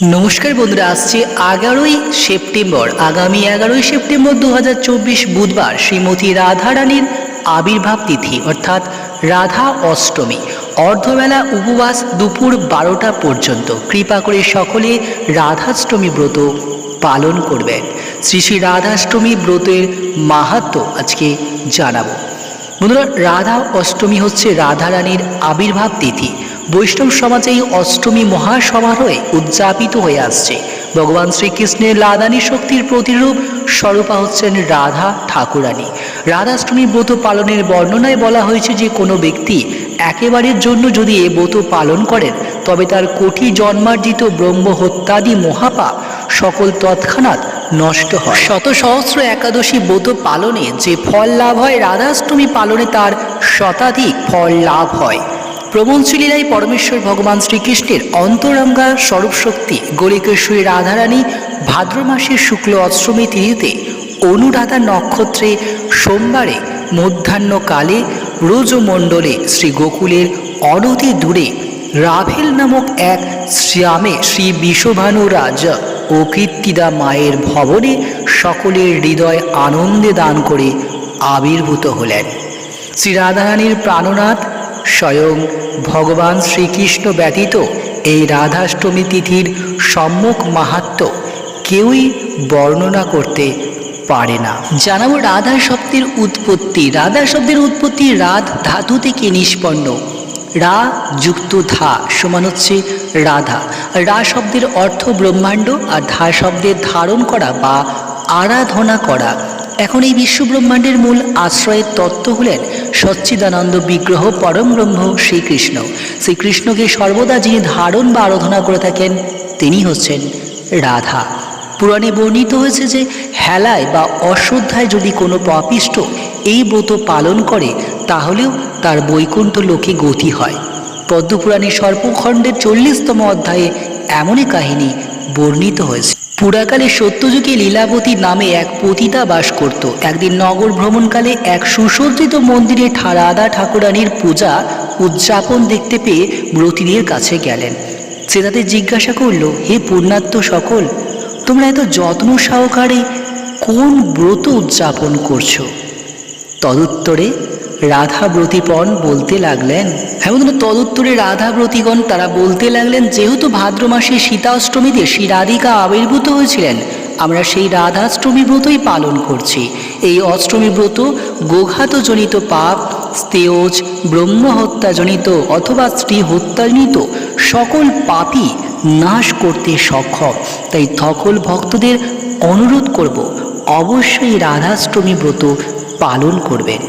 নমস্কার বন্ধুরা, আসছে এগারোই সেপ্টেম্বর। আগামী এগারোই সেপ্টেম্বর দু হাজার চব্বিশ বুধবার শ্রীমতী রাধারানীর আবির্ভাব তিথি, অর্থাৎ রাধা অষ্টমী। অর্ধবেলা উপবাস দুপুর বারোটা পর্যন্ত। কৃপা করে সকলে রাধাষ্টমী ব্রত পালন করবেন। শ্রী শ্রী রাধাষ্টমী ব্রতের মাহাত্ম আজকে জানাব। বন্ধুরা, রাধা অষ্টমী হচ্ছে রাধারানীর আবির্ভাব তিথি। বৈষ্ণব সমাজে এই অষ্টমী মহাসমারোহে উদযাপিত হয়ে আসছে। ভগবান শ্রীকৃষ্ণের লাদানী শক্তির প্রতিরূপ স্বরূপা হচ্ছেন রাধা ঠাকুরানী। রাধাষ্টমী ব্রত পালনের বর্ণনায় বলা হয়েছে যে, কোনো ব্যক্তি একেবারের জন্য যদি এ ব্রত পালন করেন, তবে তার কোটি জন্মার্জিত ব্রহ্ম হত্যাদি মহাপাপ সকল তৎক্ষণাৎ নষ্ট হয়। শত সহস্র একাদশী ব্রত পালনে যে ফল লাভ হয়, রাধাষ্টমী পালনে তার শতাধিক ফল লাভ হয়। প্রবঞ্চলীলায় পরমেশ্বর ভগবান শ্রীকৃষ্ণের অন্তরঙ্গা স্বরূপ শক্তি, গলিকেশ্বরী রাধারানী ভাদ্র মাসের শুক্ল অষ্টমী তিথিতে অনুরাধা নক্ষত্রে সোমবারে মধ্যাহ্নকালে রোজমণ্ডলে শ্রী গোকুলের অনতি দূরে রাভেল নামক এক শ্যামে শ্রী বিশ্বভানু রাজা ও কীর্তিদা মায়ের ভবনে সকলের হৃদয় আনন্দে দান করে আবির্ভূত হলেন। শ্রী রাধারানীর প্রাণনাথ স্বয়ং ভগবান শ্রীকৃষ্ণ ব্যতীত এই রাধাষ্টমী তিথির সম্মুখ মাহাত্ম কেউই বর্ণনা করতে পারে না। জানাব রাধা শব্দের উৎপত্তি। রাধা শব্দের উৎপত্তি রাধ ধাতু থেকে নিষ্পন্ন। রা যুক্ত ধা সমান হচ্ছে রাধা। রা শব্দের অর্থ ব্রহ্মাণ্ড আর ধা শব্দের ধারণ করা বা আরাধনা করা। এখন এই বিশ্ব ব্রহ্মাণ্ডের মূল আশ্রয়ের তত্ত্ব হলেন সচ্চিদানন্দ বিগ্রহ পরম ব্রহ্ম শ্রীকৃষ্ণ। শ্রীকৃষ্ণকে সর্বদা যিনি ধারণ বা আরাধনা করে থাকেন, তিনি হচ্ছেন রাধা। পুরাণে বর্ণিত হয়েছে যে, হেলায় বা অশ্রদ্ধায় যদি কোনো পাপিষ্ট এই ব্রত পালন করে, তাহলেও তার বৈকুণ্ঠ লোকে গতি হয়। পদ্মপুরাণের সর্পখণ্ডের চল্লিশতম অধ্যায়ে এমনই কাহিনী বর্ণিত হয়েছে। পুরাকালে সত্যযুগে লীলাবতী নামে এক পতিতা বাস করত। একদিন নগর ভ্রমণকালে এক সুসজ্জিত মন্দিরে রাধা ঠাকুরানীর পূজা উদযাপন দেখতে পেয়ে ব্রতিদের কাছে গেলেন। সে তাদের জিজ্ঞাসা করল, হে পুণ্যাত্ম সকল, তোমরা এত যত্ন সহকারে কোন ব্রত উদযাপন করছ? তদুত্তরে রাধা ব্রতিপণ বলতে লাগলেন এমন তদুত্তরে রাধা ব্রতিগণ তারা বলতে লাগলেন, যেহেতু ভাদ্র মাসে শীতাষ্টমীতে শ্রী রাধিকা আবির্ভূত হয়েছিলেন, আমরা সেই রাধাষ্টমী ব্রতই পালন করছি। এই অষ্টমী ব্রত গোঘাতজনিত পাপ, স্তেয়জ ব্রহ্ম হত্যাজনিত অথবা স্ত্রী হত্যাজনিত সকল পাপই নাশ করতে সক্ষম। তাই সকল ভক্তদের অনুরোধ করব, অবশ্যই রাধাষ্টমী ব্রত পালন করবেন।